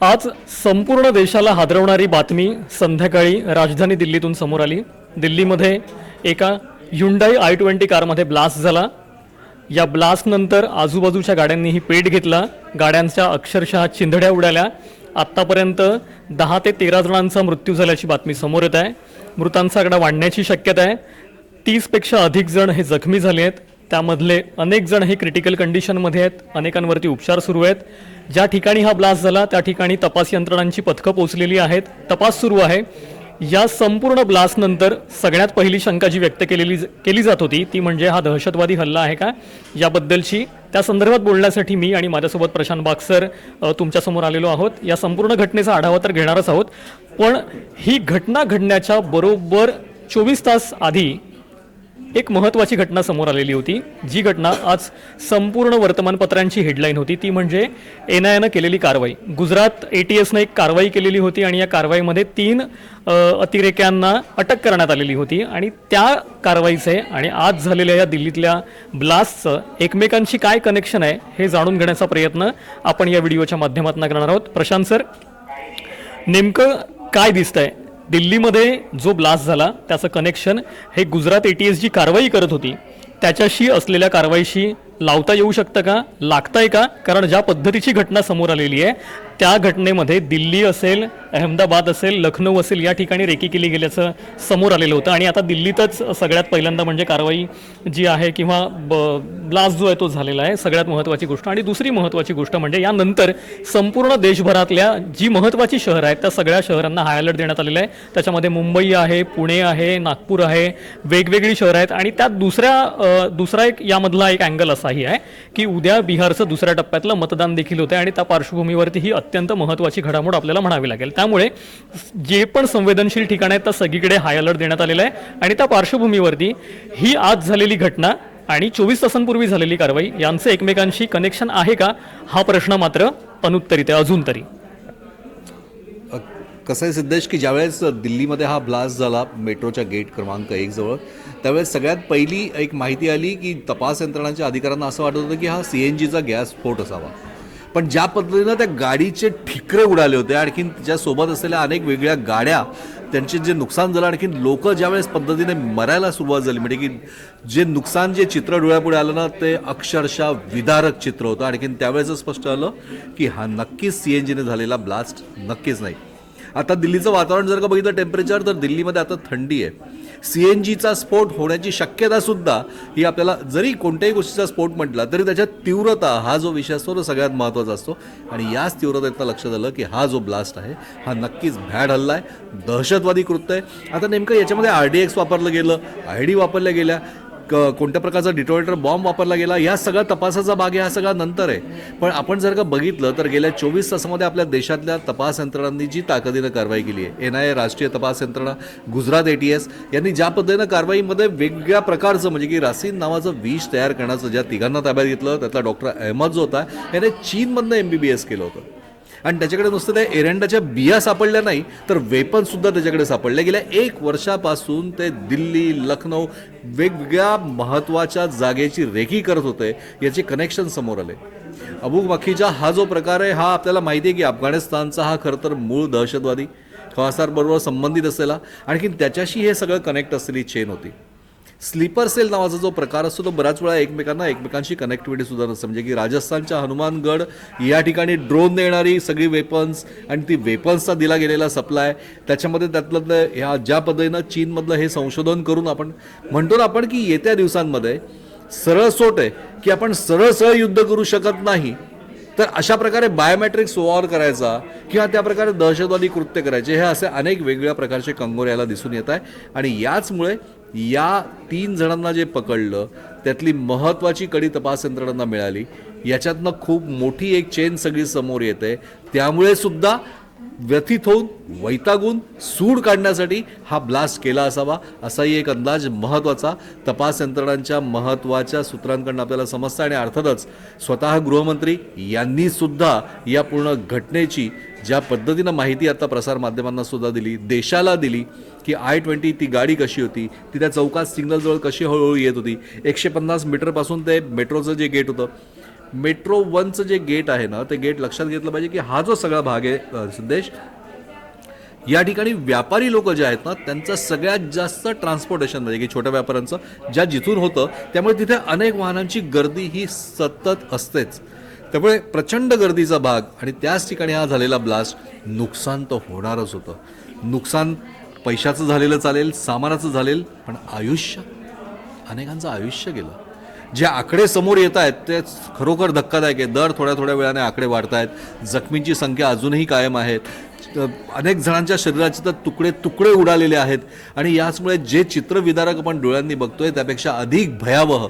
आज संपूर्ण देशाला हादरवणारी बातमी संध्याकाळी राजधानी दिल्लीतून समोर आली. दिल्लीमध्ये एका युंडाई आय ट्वेंटी कारमध्ये ब्लास्ट झाला. या ब्लास्टनंतर आजूबाजूच्या गाड्यांनीही पेट घेतला. गाड्यांच्या अक्षरशः चिंधड्या उडाल्या. आत्तापर्यंत दहा ते तेरा जणांचा मृत्यू झाल्याची बातमी समोर येत आहे. मृतांचा आकडा वाढण्याची शक्यता आहे. तीसपेक्षा अधिक जण हे जखमी झाले आहेत त्यामधले अनेक जण हे क्रिटिकल कंडिशनमध्ये आहेत. अनेकांवरती उपचार सुरू आहेत. ज्या ठिकाणी हा ब्लास्ट झाला त्या ठिकाणी तपास यंत्रणांची पथकं पोचलेली आहेत. तपास सुरू आहे. या संपूर्ण ब्लास्टनंतर सगळ्यात पहिली शंका जी व्यक्त केलेली केली जात होती ती म्हणजे हा दहशतवादी हल्ला आहे का? याबद्दलची. त्या संदर्भात बोलण्यासाठी मी आणि माझ्यासोबत प्रशांत बागसर तुमच्यासमोर आलेलो आहोत. या संपूर्ण घटनेचा आढावा तर घेणारच आहोत. पण ही घटना घडण्याच्या बरोबर चोवीस तास आधी एक महत्त्वाची घटना समोर आलेली होती. जी घटना आज संपूर्ण वर्तमानपत्रांची हेडलाईन होती. ती म्हणजे एन आय एनं केलेली कारवाई. गुजरात ए टी एसनं एक कारवाई केलेली होती आणि या कारवाईमध्ये तीन अतिरेक्यांना अटक करण्यात आलेली होती. आणि त्या कारवाईचे आणि आज झालेल्या या दिल्लीतल्या ब्लास्टचं एकमेकांशी काय कनेक्शन आहे हे जाणून घेण्याचा प्रयत्न आपण या व्हिडिओच्या माध्यमातून करणार आहोत. प्रशांत सर नेमकं काय दिसतंय? दिल्लीमध्ये जो ब्लास्ट झाला त्याचं कनेक्शन हे गुजरात ए टी एस जी कारवाई करत होती त्याच्याशी असलेल्या कारवाईशी लावता येऊ शकतं का? लागतंय का? कारण ज्या पद्धतीची घटना समोर आलेली आहे त्या घटनेमध्ये दिल्ली असेल अहमदाबाद असेल लखनौ असेल या ठिकाणी रेकी केली गेल्याचं समोर आलेलं होतं. आणि आता दिल्लीतच सगळ्यात पहिल्यांदा म्हणजे कारवाई जी आहे किंवा ब ब्लास्ट जो आहे तो झालेला आहे सगळ्यात महत्त्वाची गोष्ट. आणि दुसरी महत्त्वाची गोष्ट म्हणजे यानंतर संपूर्ण देशभरातल्या जी महत्त्वाची शहरं आहेत त्या सगळ्या शहरांना हाय अलर्ट देण्यात आलेला आहे. त्याच्यामध्ये मुंबई आहे पुणे आहे नागपूर आहे वेगवेगळी शहरं आहेत. आणि त्यात दुसऱ्या दुसरा एक यामधला एक अँगल असा असाही आहे की उद्या बिहारचं दुसऱ्या टप्प्यातलं मतदान देखील होतं आणि त्या पार्श्वभूमीवरती ही अत्यंत महत्त्वाची घडामोड आपल्याला म्हणावी लागेल. त्यामुळे जे पण संवेदनशील ठिकाणं आहेत त्या सगळीकडे हाय अलर्ट देण्यात आलेला आहे आणि त्या पार्श्वभूमीवरती ही आज झालेली घटना आणि चोवीस तासांपूर्वी झालेली कारवाई यांचं एकमेकांशी कनेक्शन आहे का? हा प्रश्न मात्र अनुत्तरित आहे अजून तरी. कसं आहे सिद्धेश की ज्यावेळेस दिल्लीमध्ये हा ब्लास्ट झाला मेट्रोच्या गेट क्रमांक एक जवळ त्यावेळेस सगळ्यात पहिली एक माहिती आली की तपास यंत्रणांच्या अधिकाऱ्यांना असं वाटत होतं की हा सी एन जीचा गॅस स्फोट असावा. पण ज्या पद्धतीनं त्या गाडीचे ठिकरे उडाले होते आणखीन त्याच्यासोबत असलेल्या अनेक वेगळ्या गाड्या त्यांचे जे नुकसान झालं आणखीन लोक ज्यावेळेस पद्धतीने मरायला सुरुवात झाली म्हणजे की जे नुकसान जे चित्र डोळ्यापुढे आलं ना ते अक्षरशः विदारक चित्र होतं. आणखीन त्यावेळेस स्पष्ट आलं की हा नक्कीच सी एन जीने झालेला ब्लास्ट नक्कीच नाही. आता दिल्लीचं वातावरण जर का बघितलं टेम्परेचर तर दिल्लीमध्ये आता थंडी आहे. सी एन जीचा स्फोट होण्याची शक्यता सुद्धा ही आपल्याला जरी कोणत्याही गोष्टीचा स्फोट म्हटला तरी त्याच्यात तीव्रता हा जो विषय असतो तो सगळ्यात महत्त्वाचा असतो. आणि याच तीव्रतेतनं लक्षात आलं की हा जो ब्लास्ट आहे हा नक्कीच भॅड हल्ला आहे दहशतवादी कृत्य आहे. आता नेमकं याच्यामध्ये आर डी एक्स वापरलं गेलं आय डी वापरल्या गेल्या क कोणत्या प्रकारचा डिटोनेटर बॉम्ब वापरला गेला या सगळ्या तपासाचा भाग आहे हा सगळा नंतर आहे. पण आपण जर का बघितलं तर गेल्या चोवीस तासामध्ये आपल्या देशातल्या तपास यंत्रणांनी जी ताकदीनं कारवाई केली आहे एन आय ए राष्ट्रीय तपास यंत्रणा गुजरात ए टी एस यांनी ज्या पद्धतीनं कारवाईमध्ये वेगवेगळ्या प्रकारचं म्हणजे की रासीन नावाचं विष तयार करण्याचं ज्या तिघांना ताब्यात घेतलं त्यातला डॉक्टर अहमद जो होता याने चीनमधनं एम बी बी एस केलं होतं. आणि त्याच्याकडे नुसतं त्या एरंडाच्या बिया सापडल्या नाही तर वेपन सुद्धा त्याच्याकडे सापडले गेल्या एक वर्षापासून ते दिल्ली लखनौ वेगवेगळ्या महत्त्वाच्या जागेची रेखी करत होते याचे कनेक्शन समोर आले. अबू मखीजा हा जो प्रकार आहे हा आपल्याला माहिती आहे की अफगाणिस्तानचा हा खरं तर मूळ दहशतवादी. खवासारबरोबर संबंधित असलेला. आणखी त्याच्याशी हे सगळं कनेक्ट असलेली चेन होती. स्लीपर सेल नावाचा जो प्रकार असतो तो बऱ्याच वेळा एकमेकांना एकमेकांशी कनेक्टिव्हिटी सुद्धा नसते म्हणजे की राजस्थानच्या हनुमानगड या ठिकाणी ड्रोन देणारी सगळी वेपन्स आणि ती वेपन्सचा दिला गेलेला सप्लाय त्याच्यामध्ये त्यातलं ह्या ज्या पद्धतीनं चीनमधलं हे संशोधन करून आपण म्हणतो ना आपण की येत्या दिवसांमध्ये सरळ सोट आहे की आपण सरळ सरळ युद्ध करू शकत नाही तर अशा प्रकारे बायोमॅट्रिक्स वॉर करायचा किंवा त्या प्रकारे दहशतवादी कृत्य करायचे हे असे अनेक वेगवेगळ्या प्रकारचे कंगोर याला दिसून येत आहे. आणि याचमुळे या तीन जणांना जे पकडलं त्यातली महत्त्वाची कडी तपास यंत्रणांना मिळाली. याच्यातनं खूप मोठी एक चेन सगळी समोर येते. त्यामुळे सुद्धा व्यथित होऊन वैतागून सूड काढण्यासाठी हा ब्लास्ट केला असावा असाही एक अंदाज महत्त्वाचा तपास यंत्रणांच्या महत्त्वाच्या सूत्रांकडून आपल्याला समजतं आणि अर्थातच स्वतः गृहमंत्री यांनीसुद्धा या पूर्ण घटनेची ज्या पद्धतीनं माहिती आता प्रसारमाध्यमांना सुद्धा दिली देशाला दिली की आय ट्वेंटी ती गाडी कशी होती ती त्या चौकात सिग्नलजवळ कशी हळूहळू येत होती एकशे पन्नास मीटरपासून ते मेट्रोचं जे गेट होतं मेट्रो वनचं जे गेट आहे ना ते गेट लक्षात घेतलं पाहिजे की हा जो सगळा भाग आहे संदेश सिद्धेश या ठिकाणी व्यापारी लोक जे आहेत ना त्यांचं सगळ्यात जास्त ट्रान्सपोर्टेशन म्हणजे की छोट्या व्यापाऱ्यांचं ज्या जिथून होतं त्यामुळे तिथे अनेक वाहनांची गर्दी ही सतत असतेच. त्यामुळे प्रचंड गर्दीचा भाग आणि त्याच ठिकाणी हा झालेला ब्लास्ट नुकसान तर होणारच होतं. नुकसान पैशाचं झालेलं चालेल सामानाचं झालेल पण आयुष्य अनेकांचं आयुष्य गेलं. जे आकडे समोर येत आहेत ते खरोखर धक्कादायक आहे दर थोड्या थोड्या वेळाने आकडे वाढत आहेत. जखमींची संख्या अजूनही कायम आहे. अनेक जणांच्या शरीराचे तर तुकडे तुकडे उडालेले आहेत. आणि याचमुळे जे चित्रविदारक आपण डोळ्यांनी बघतोय त्यापेक्षा अधिक भयावह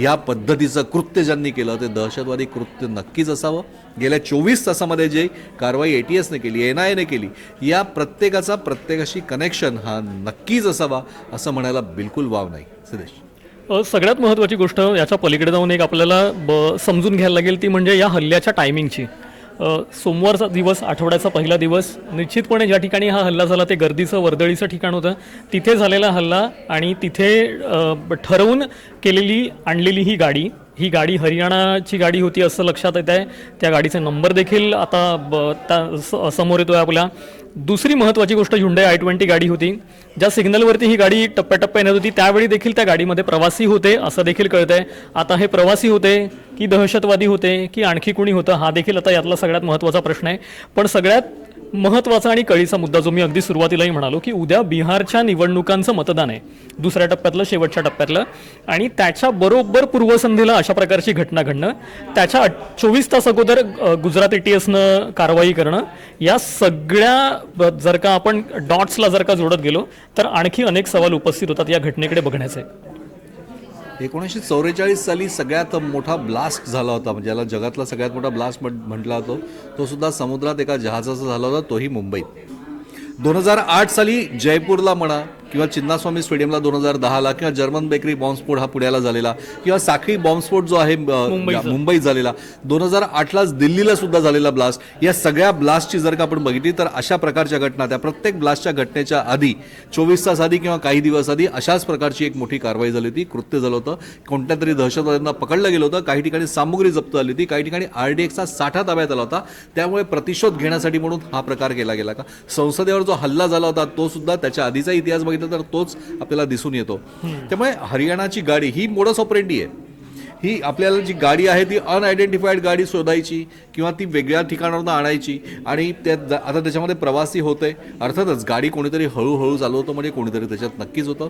या पद्धतीचं कृत्य ज्यांनी केलं ते दहशतवादी कृत्य नक्कीच असावं. गेल्या चोवीस तासामध्ये जे कारवाई ए टी एसने केली एन आय एने केली या प्रत्येकाचा प्रत्येकाशी कनेक्शन हा नक्कीच असावा असं म्हणायला बिलकुल वाव नाही. सिद्धेश सगळ्यात महत्त्वाची गोष्ट याच्या पलीकडे जाऊन एक आपल्याला ब समजून घ्यायला लागेल ती म्हणजे या हल्ल्याच्या टायमिंगची सोमवारचा दिवस आठवड्याचा पहिला दिवस निश्चितपणे ज्या ठिकाणी हा हल्ला झाला ते गर्दीचं वर्दळीचं ठिकाण होतं. तिथे झालेला हल्ला आणि तिथे ठरवून केलेली आणलेली ही गाडी. ही गाडी हरियाणाची गाडी होती असं लक्षात येत आहे. त्या गाडीचे नंबर देखील आता ब त्या स- समोर आहे आपल्या. दुसरी महत्त्वाची गोष्ट झुंडे आय ट्वेंटी गाडी होती. ज्या सिग्नलवरती ही गाडी टप्प्याटप्प्याने येत होती त्यावेळी देखील त्या गाडीमध्ये प्रवासी होते असं देखील कळतंय. आता हे प्रवासी होते की दहशतवादी होते की आणखी कुणी होतं हा देखील आता यातला सगळ्यात महत्त्वाचा प्रश्न आहे. पण सगळ्यात महत्त्वाचा आणि कळीचा मुद्दा जो मी अगदी सुरुवातीलाही म्हणालो की उद्या बिहारच्या निवडणुकांचं मतदान आहे. दुसऱ्या टप्प्यातलं शेवटच्या टप्प्यातलं. आणि त्याच्या बरोबर पूर्वसंध्येला अशा प्रकारची घटना घडणं त्याच्या चोवीस तास अगोदर गुजरात ए टी एसनं कारवाई करणं या सगळ्या जर का आपण डॉट्सला जर का जोडत गेलो तर आणखी अनेक सवाल उपस्थित होतात या घटनेकडे बघण्याचे. एकोणीसशे चौवेचाळीस साली सगळ्यात मोठा ब्लास्ट झाला होता म्हणजे ज्याला जगातला सगळ्यात मोठा ब्लास्ट म्हटला जातो. तो सुद्धा समुद्रात एका जहाजाचा झाला होता तोही मुंबईत. दोन हजार आठ साली जयपूरला म्हणा किंवा चिन्नास्वामी स्टेडियमला दोन हजार दहाला किंवा जर्मन बेकरी बॉम्बस्फोट हा पुण्याला झालेला किंवा साखळी बॉम्बस्फोट जो आहे मुंबईत झालेला. दोन हजार आठलाच दिल्लीला सुद्धा झालेला ब्लास्ट. या सगळ्या ब्लास्टची जर का आपण बघितली तर अशा प्रकारच्या घटना त्या प्रत्येक ब्लास्टच्या घटनेच्या आधी चोवीस तास आधी किंवा काही दिवस आधी अशाच प्रकारची एक मोठी कारवाई झाली होती कृत्य झालं होतं. कोणत्या तरी दहशतवाद्यांना पकडलं गेलं होतं. काही ठिकाणी सामुग्री जप्त झाली होती. काही ठिकाणी आर डी एक्सचा साठा ताब्यात आला होता. त्यामुळे प्रतिशोध घेण्यासाठी म्हणून हा प्रकार केला गेला का? संसदेवर जो हल्ला झाला होता तो सुद्धा त्याच्या आधीचा इतिहास बघितला तर तोच आपल्याला दिसून येतो. त्यामुळे हरियाणाची गाडी ही मोडस ऑपरेंडी आहे. ही आपल्याला जी गाडी आहे ती अनआयडेंटिफाईड गाडी शोधायची किंवा ती वेगळ्या ठिकाणावरून आणायची आणि त्या आता त्याच्यामध्ये प्रवासी होते अर्थातच गाडी कोणीतरी हळूहळू चालवतो म्हणजे कोणीतरी त्याच्यात नक्कीच होतं.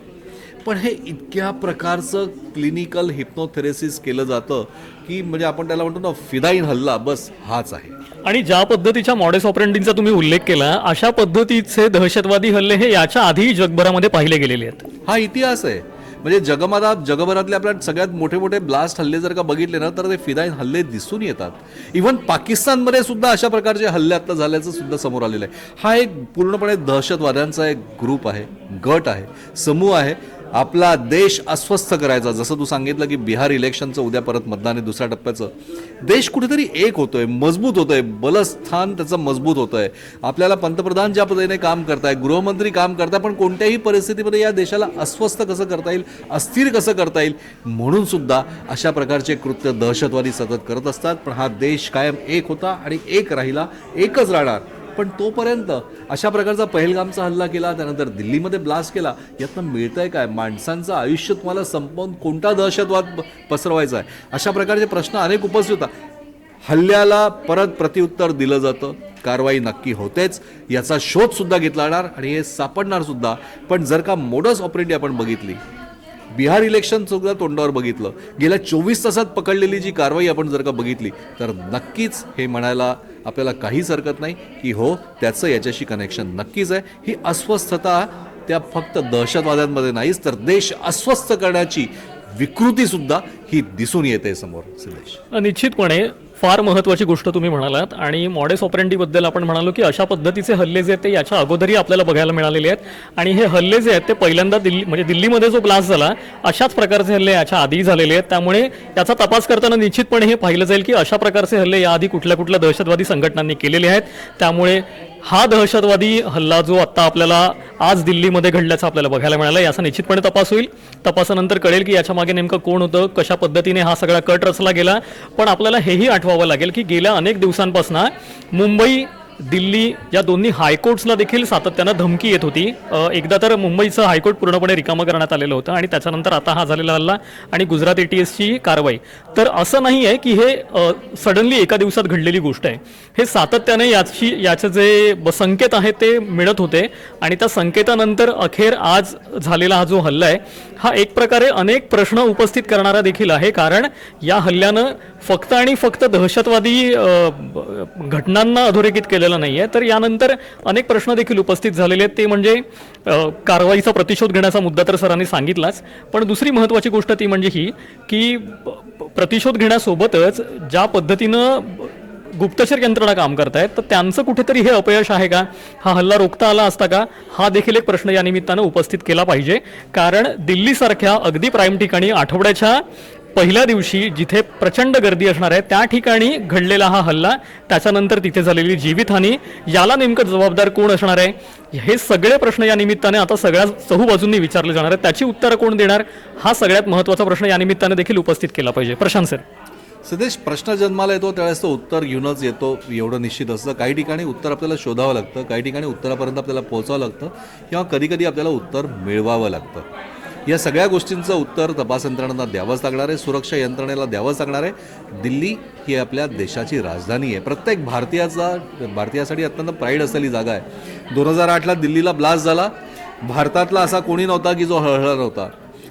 पण हे इतक्या प्रकारचं क्लिनिकल हिप्नोथेरेसिस केलं जातं की म्हणजे आपण त्याला म्हणतो ना फिदाईन हल्ला बस हाच आहे. आणि ज्या पद्धतीच्या मॉडेस ऑपरेंटिंगचा तुम्ही उल्लेख केला अशा पद्धतीचे दहशतवादी हल्ले हे याच्या आधी जगभरामध्ये पाहिले गेलेले आहेत. हा इतिहास आहे. म्हणजे जगभरात जगभरातले आपल्या सगळ्यात मोठे मोठे ब्लास्ट हल्ले जर का बघितले ना तर ते फिदाईन हल्ले दिसून येतात. इव्हन पाकिस्तानमध्ये सुद्धा अशा प्रकारचे हल्ले आता झाल्याचं सुद्धा समोर आलेलं आहे. हा एक पूर्णपणे दहशतवाद्यांचा एक ग्रुप आहे गट आहे समूह आहे. आपला देश अस्वस्थ करायचा. जसं तू सांगितलं की बिहार इलेक्शनचं उद्या परत मतदान आहे दुसऱ्या टप्प्याचं. देश कुठेतरी एक होतोय मजबूत होतोय बलस्थान त्याचं मजबूत होतंय. आपल्याला पंतप्रधान ज्या पद्धतीने काम करताय गृहमंत्री काम करताय पण कोणत्याही परिस्थितीमध्ये या देशाला अस्वस्थ कसं करता येईल अस्थिर कसं करता येईल म्हणून सुद्धा अशा प्रकारचे कृत्य दहशतवादी सतत करत असतात. पण हा देश कायम एक होता आणि एक राहिला एकच राहणार. पण तोपर्यंत अशा प्रकारचा पहलगामचा हल्ला केला त्यानंतर दिल्लीमध्ये ब्लास्ट केला. यातनं मिळतंय काय? माणसांचं आयुष्य तुम्हाला संपवून कोणता दहशतवाद पसरवायचा आहे? अशा प्रकारचे प्रश्न अनेक उपस्थित होतात हल्ल्याला परत प्रत्युत्तर दिलं जातं. कारवाई नक्की होतेच. याचा शोधसुद्धा घेतला जाणार आणि हे सापडणारसुद्धा पण जर का मोडस ऑपरेटी आपण बघितली बिहार इलेक्शन सुद्धा तोंडावर बघितलं. गेल्या चोवीस तासात पकडलेली जी कारवाई आपण जर का बघितली तर नक्कीच हे म्हणायला आपल्याला काहीच हरकत नाही की हो त्याचं याच्याशी कनेक्शन नक्कीच आहे. ही अस्वस्थता त्या फक्त दहशतवाद्यांमध्ये नाहीच तर देश अस्वस्थ करण्याची विकृती सुद्धा ही दिसून येते समोर. निश्चितपणे फार महत्त्वाची गोष्ट तुम्ही म्हणालात. आणि मॉडेस ऑपरेंटीबद्दल आपण म्हणालो की अशा पद्धतीचे हल्ले जे आहेत ते याच्या अगोदरही आपल्याला बघायला मिळालेले आहेत. आणि हे हल्ले जे आहेत ते पहिल्यांदा दिल्ली म्हणजे दिल्लीमध्ये जो ब्लास्ट झाला अशाच प्रकारचे हल्ले याच्या आधी झालेले आहेत. त्यामुळे याचा तपास करताना निश्चितपणे हे पाहिलं जाईल की अशा प्रकारचे हल्ले याआधी कुठल्या कुठल्या दहशतवादी संघटनांनी केलेले आहेत. त्यामुळे हा दहशतवादी हल्ला जो आत्ता आपल्याला आज दिल्लीमध्ये घडल्याचा आपल्याला बघायला मिळालं याचा निश्चितपणे तपास होईल. तपासानंतर कळेल की याच्या मागे नेमकं कोण होतं कशा पद्धतीने हा सगळा कट रचला गेला. पण आपल्याला हेही आठवावं लागेल की गेल्या अनेक दिवसांपासून मुंबई दिल्ली या दोन्ही हायकोर्ट्सला देखील सातत्यानं धमकी येत होती. एकदा तर मुंबईचं हायकोर्ट पूर्णपणे रिकामं करण्यात आलेलं होतं आणि त्याच्यानंतर आता हा झालेला हल्ला आणि गुजरात ए टी एसची कारवाई. तर असं नाही आहे की हे सडनली एका दिवसात घडलेली गोष्ट आहे. हे सातत्याने याची याचे जे ब- संकेत आहेत ते मिळत होते आणि त्या संकेतानंतर अखेर आज झालेला हा जो हल्ला आहे हा एक प्रकारे अनेक प्रश्न उपस्थित करणारा देखील आहे. कारण या हल्ल्यानं फक्त आणि फक्त दहशतवादी घटनांना अधोरेखित केलेलं नाही आहे तर यानंतर अनेक प्रश्न देखील उपस्थित झालेले आहेत. ते म्हणजे कारवाईचा प्रतिशोध घेण्याचा मुद्दा तर सरांनी सांगितलाच. पण दुसरी महत्त्वाची गोष्ट ती म्हणजे ही की प्रतिशोध घेण्यासोबतच ज्या पद्धतीनं गुप्तचर यंत्रणा काम करतायत तर त्यांचं कुठेतरी हे अपयश आहे का? हा हल्ला रोखता आला असता का? हा देखील एक प्रश्न या निमित्तानं उपस्थित केला पाहिजे. कारण दिल्लीसारख्या अगदी प्राईम ठिकाणी आठवड्याच्या पहिल्या दिवशी जिथे प्रचंड गर्दी असणार आहे त्या ठिकाणी घडलेला हा हल्ला त्याच्यानंतर तिथे झालेली जीवितहानी याला नेमकं जबाबदार कोण असणार आहे? हे सगळे प्रश्न या निमित्ताने आता सगळ्या चहूबाजूंनी विचारले जाणार आहेत. त्याची उत्तरं कोण देणार? हा सगळ्यात महत्त्वाचा प्रश्न या निमित्ताने देखील उपस्थित केला पाहिजे. प्रशांत सर. सदेश प्रश्न जन्माला येतो त्यावेळेस तो उत्तर घेऊनच येतो. एवढं निश्चित असतं. काही ठिकाणी उत्तर आपल्याला शोधावं लागतं. काही ठिकाणी उत्तरापर्यंत आपल्याला पोहोचावं लागतं. किंवा कधीकधी आपल्याला उत्तर मिळवावं लागतं. या सगळ्या गोष्टींचं उत्तर तपास यंत्रणांना द्यावंच लागणार आहे सुरक्षा यंत्रणेला द्यावंच लागणार आहे. दिल्ली ही आपल्या देशाची राजधानी आहे. प्रत्येक भारतीयाचा भारतीयासाठी अत्यंत प्राईड असलेली जागा आहे. दोन हजार आठला दिल्लीला ब्लास्ट झाला. भारतातला असा कोणी नव्हता की जो हळहळ नव्हता.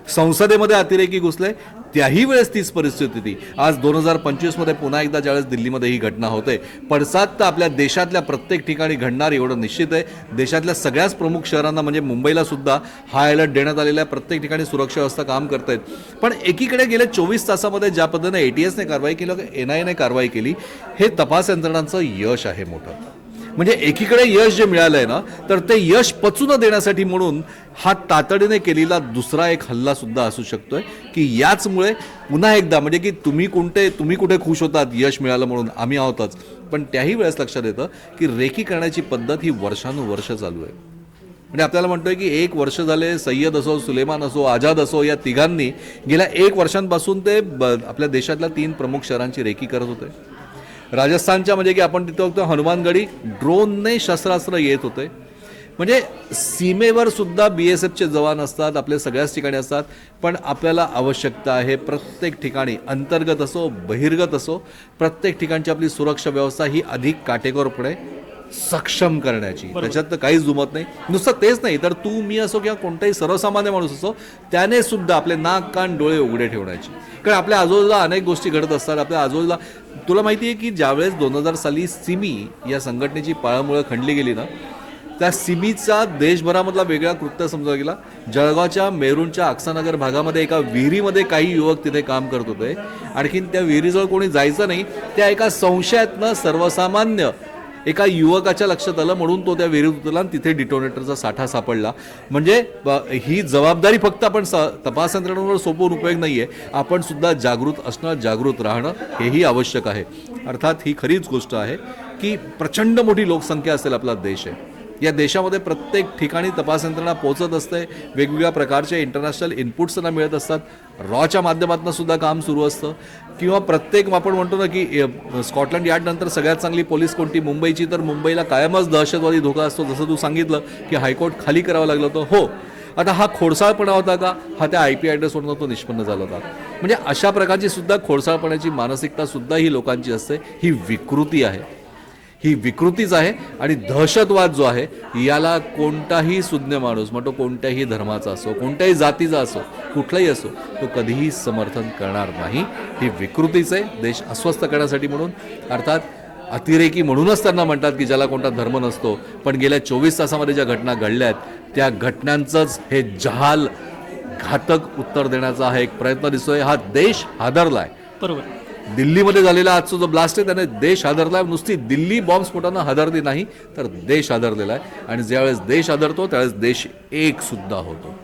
संसदेमध्ये अतिरेकी घुसले त्याही वेळेस तीच परिस्थिती होती. आज दोन हजार पंचवीसमध्ये पुन्हा एकदा ज्यावेळेस दिल्लीमध्ये ही घटना होते पडसाद तर आपल्या देशातल्या प्रत्येक ठिकाणी घडणार एवढं निश्चित आहे. देशातल्या सगळ्याच प्रमुख शहरांना म्हणजे मुंबईला सुद्धा हाय अलर्ट देण्यात आलेला आहे प्रत्येक ठिकाणी सुरक्षा व्यवस्था काम करत आहेत. पण एकीकडे गेल्या चोवीस तासामध्ये ज्या पद्धतीने ए टी एसने कारवाई केली एन आय एने कारवाई केली हे तपास यंत्रणांचं यश आहे मोठं. म्हणजे एकीकडे यश जे मिळालंय ना तर ते यश पचून देण्यासाठी म्हणून हा तातडीने केलेला दुसरा एक हल्ला सुद्धा असू आहे की याचमुळे पुन्हा एकदा म्हणजे की तुम्ही कोणते तुम्ही कुठे खुश होतात यश मिळालं म्हणून आम्ही आहोतच. पण त्याही वेळेस लक्षात येतं की रेकी करण्याची पद्धत ही वर्षानुवर्ष चालू आहे. म्हणजे आपल्याला म्हणतोय की एक वर्ष झाले सय्यद असो सुलेमान असो आझाद असो या तिघांनी गेल्या एक वर्षांपासून ते ब- आपल्या देशातल्या तीन प्रमुख शहरांची रेकी करत होते. राजस्थानच्या म्हणजे की आपण तिथं बघतो हनुमानगडी ड्रोनने शस्त्रास्त्र येत होते. म्हणजे सीमेवर सुद्धा बी एस एफचे जवान असतात आपल्या सगळ्याच ठिकाणी असतात पण आपल्याला आवश्यकता आहे प्रत्येक ठिकाणी अंतर्गत असो बहिर्गत असो प्रत्येक ठिकाणची आपली सुरक्षा व्यवस्था ही अधिक काटेकोरपणे सक्षम करण्याची. त्याच्यात तर काहीच जुमत नाही. नुसतं तेच नाही तर तू मी असो किंवा कोणताही सर्वसामान्य माणूस असो त्याने सुद्धा आपले नाक कान डोळे उघडे ठेवण्याची. कारण आपल्या आजूबाजूला अनेक गोष्टी घडत असतात. आपल्या आजूबाजूला तुला माहिती आहे की ज्यावेळेस दोन हजार साली सिमी या संघटनेची पाळंमुळं खणली गेली ना त्या सिमीचा देशभरामधला वेगळा कृत्य समजा गेला. जळगावच्या मेरूनच्या अक्सानगर भागामध्ये एका विहिरीमध्ये काही युवक तिथे काम करत होते. आणखीन त्या विहिरीजवळ कोणी जायचं नाही त्या एका संशयातनं सर्वसामान्य एका युवकाच्या लक्षात आलं म्हणून तो त्या विहिरीत उतरला आणि तिथे डिटोनेटरचा साठा सापडला. म्हणजे ही जबाबदारी फक्त आपण स- तपास यंत्रणांवर सोपवून उपयोग नाहीये. आपण सुद्धा जागृत असणं जागृत राहणं हेही आवश्यक आहे. अर्थात ही खरीच गोष्ट आहे की प्रचंड मोठी लोकसंख्या असेल आपला देश आहे. या देशामध्ये प्रत्येक ठिकाणी तपास यंत्रणा पोहोचत असते. वेगवेगळ्या प्रकारचे इंटरनॅशनल इनपुट्स त्यांना मिळत असतात. रॉच्या माध्यमातून सुद्धा काम सुरू असतं. किंवा प्रत्येक आपण म्हणतो ना की स्कॉटलंड यार्डनंतर सगळ्यात चांगली पोलीस कोणती? मुंबईची. तर मुंबईला कायमच दहशतवादी धोका असतो. जसं तू सांगितलं की हायकोर्ट खाली करावं लागलं होतं. हो. आता हा खोडसाळपणा होता का? हा त्या आय पी ॲड्रेसवरून तो निष्पन्न झाला होता. म्हणजे अशा प्रकारची सुद्धा खोडसाळपणाची मानसिकता सुद्धा ही लोकांची असते. ही विकृती आहे. ही विकृतीच आहे आणि दहशतवाद जो आहे याला कोणताही सुज्ञ माणूस मग तो कोणत्याही धर्माचा असो कोणत्याही जातीचा असो कुठलाही असो तो कधीही समर्थन करणार नाही. ही विकृतीच आहे. देश अस्वस्थ करण्यासाठी म्हणून अर्थात अतिरेकी म्हणूनच त्यांना म्हणतात की ज्याला कोणता धर्म नसतो. पण गेल्या चोवीस तासामध्ये ज्या घटना घडल्या आहेत त्या घटनांचंच हे जहाल घातक उत्तर देण्याचा हा एक प्रयत्न दिसतोय. हा देश हादरला आहे बरोबर. दिल्लीमध्ये झालेला आजचा जो ब्लास्ट आहे त्याने देश हादरला नुसती दिल्ली बॉम्बस्फोटानं हादरली नाही तर देश हादरलेला आहे. आणि ज्यावेळेस देश हादरतो त्यावेळेस देश एक सुद्धा होतो.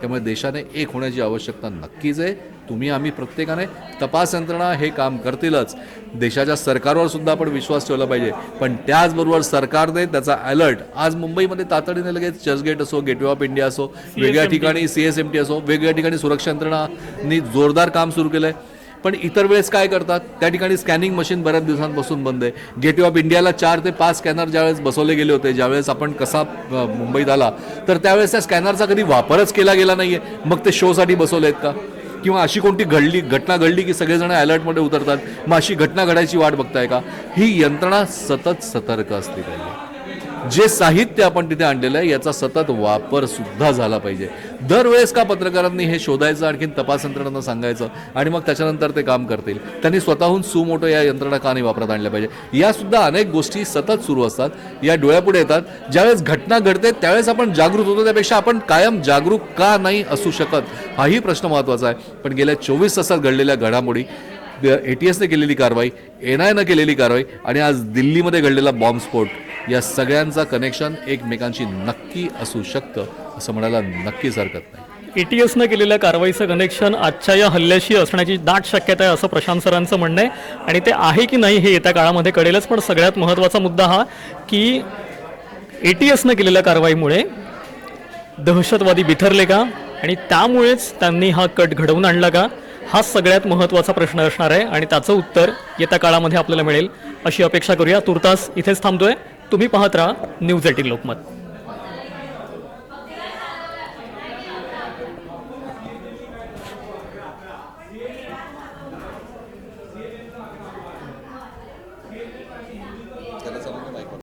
त्यामुळे देशाने एक होण्याची आवश्यकता नक्कीच आहे. तुम्ही आम्ही प्रत्येकाने तपास यंत्रणा हे काम करतीलच. देशाच्या सरकारवर सुद्धा आपण विश्वास ठेवला पाहिजे. पण त्याचबरोबर सरकारने त्याचा अलर्ट आज मुंबईमध्ये तातडीने लगेच चर्चगेट असो गेटवे ऑफ इंडिया असो वेगळ्या ठिकाणी सी एस एम टी असो वेगवेगळ्या ठिकाणी सुरक्षा यंत्रणांनी जोरदार काम सुरू केलं आहे पण इतर वेळेस काय करतात? त्या ठिकाणी स्कॅनिंग मशीन बऱ्याच दिवसांपासून बंद आहे. गेटवे ऑफ इंडियाला चार ते पाच स्कॅनर ज्यावेळेस बसवले गेले होते ज्यावेळेस आपण कसा मुंबईत आला तर त्यावेळेस त्या स्कॅनरचा कधी वापरच केला गेला नाहीये. मग ते शोसाठी बसवले आहेत का? किंवा अशी कोणती घडली घटना घडली की सगळेजण अलर्टमध्ये उतरतात? मग अशी घटना घडायची वाट बघताय का? ही यंत्रणा सतत सतर्क असली पाहिजे. जे साहित्य आपण तिथे आणलेलं आहे याचा सतत वापर सुद्धा झाला पाहिजे. दरवेळेस का पत्रकारांनी हे शोधायचं आणखीन तपास यंत्रणांना सांगायचं आणि मग त्याच्यानंतर ते काम करतील? त्यांनी स्वतःहून सुमोटो या यंत्रणा का नाही वापरात आणल्या पाहिजे? या सुद्धा अनेक गोष्टी सतत सुरू असतात. या डोळ्यापुढे येतात. ज्यावेळेस घटना घडते त्यावेळेस आपण जागृत होतो. त्यापेक्षा आपण कायम जागरूक का नाही असू शकत? हाही प्रश्न महत्त्वाचा आहे. पण गेल्या चोवीस तासात घडलेल्या घडामोडी ए टी एसने केलेली कारवाई एन आयनं केलेली कारवाई आणि आज दिल्लीमध्ये घडलेला बॉम्बस्फोट या सगळ्यांचा कनेक्शन एकमेकांशी नक्की असू शकतं असं म्हणायला नक्कीच हरकत नाही. ए टी एसनं केलेल्या कारवाईचं कनेक्शन आजच्या या हल्ल्याशी असण्याची दाट शक्यता आहे असं प्रशांत सरांचं म्हणणं आहे. आणि ते आहे की नाही हे येत्या काळामध्ये कळेलच पण सगळ्यात महत्त्वाचा मुद्दा हा की ए टी एसनं केलेल्या कारवाईमुळे दहशतवादी बिथरले का? आणि त्यामुळेच त्यांनी हा कट घडवून आणला का? हा सगळ्यात महत्त्वाचा प्रश्न असणार आहे आणि त्याचं उत्तर येत्या काळामध्ये आपल्याला मिळेल अशी अपेक्षा करूया. तुर्तास इथेच थांबतोय. तुम्ही पाहत राहा न्यूज एटीन लोकमत.